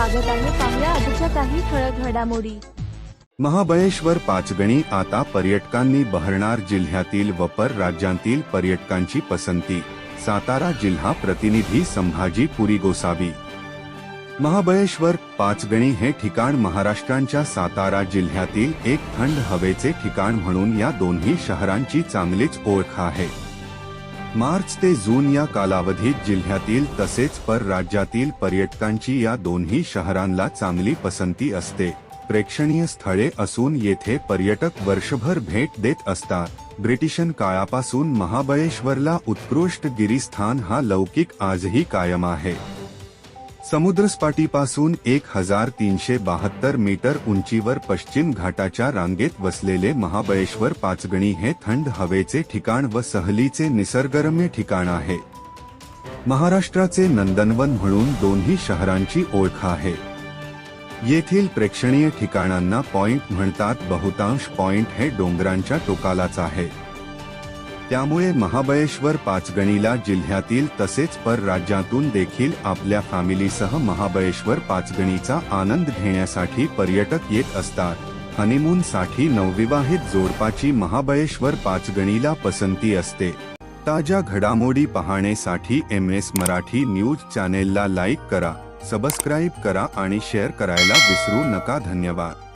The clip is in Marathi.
स्वागत आहे पाहुया आजच्या काही ठळक घडामोडी. महाबळेश्वर पाचगणी आता पर्यटकांनी बहरणार जिल्ह्यातील व पर राज्यांतील पर्यटकांची पसंती. सातारा जिल्हा प्रतिनिधी संभाजी पुरी गोसावी. महाबळेश्वर पाचगणी हे ठिकाण महाराष्ट्रांच्या सातारा जिल्ह्यातील एक थंड हवेचे ठिकाण म्हणून या दोन्ही शहरांची चांगलीच ओळख आहे. मार्च ते जून या कालावधीत जिल्ह्यातील तसेच पर राज्यातील पर्यटकांची या दोन्ही शहरांना चांगली पसंती असते. प्रेक्षणीय स्थळे असून येथे पर्यटक वर्षभर भेट देत असतात. ब्रिटिशन काळापासून महाबळेश्वरला उत्कृष्ट गिरीस्थान हा लौकिक आजही कायम आहे. समुद्रसपाटीपासून एक हजार तीनशे बहात्तर मीटर उंचीवर पश्चिम घाटाच्या रांगेत वसलेले महाबळेश्वर पाचगणी हे थंड हवेचे ठिकाण व सहलीचे निसर्गरम्य ठिकाण आहे. महाराष्ट्राचे नंदनवन म्हणून दोन्ही शहरांची ओळख आहे. येथील प्रेक्षणीय ठिकाणांना पॉइंट म्हणतात बहुतांश पॉइंट हे डोंगरांच्या टोकालाच आहे. त्यामुळे महाबळेश्वर पाचगणीला जिल्ह्यातील तसेच पर राज्यातून देखील आपल्या फॅमिलीसह महाबळेश्वर पाचगणीचा आनंद घेण्यासाठी पर्यटक येत असतात. हनीमून साठी नवविवाहित जोडपाची महाबळेश्वर पाचगणीला पसंती असते. ताज्या घडामोडी पाहण्यासाठी एम एस मराठी न्यूज चॅनेलला लाईक करा सबस्क्राईब करा आणि शेअर करायला विसरू नका. धन्यवाद.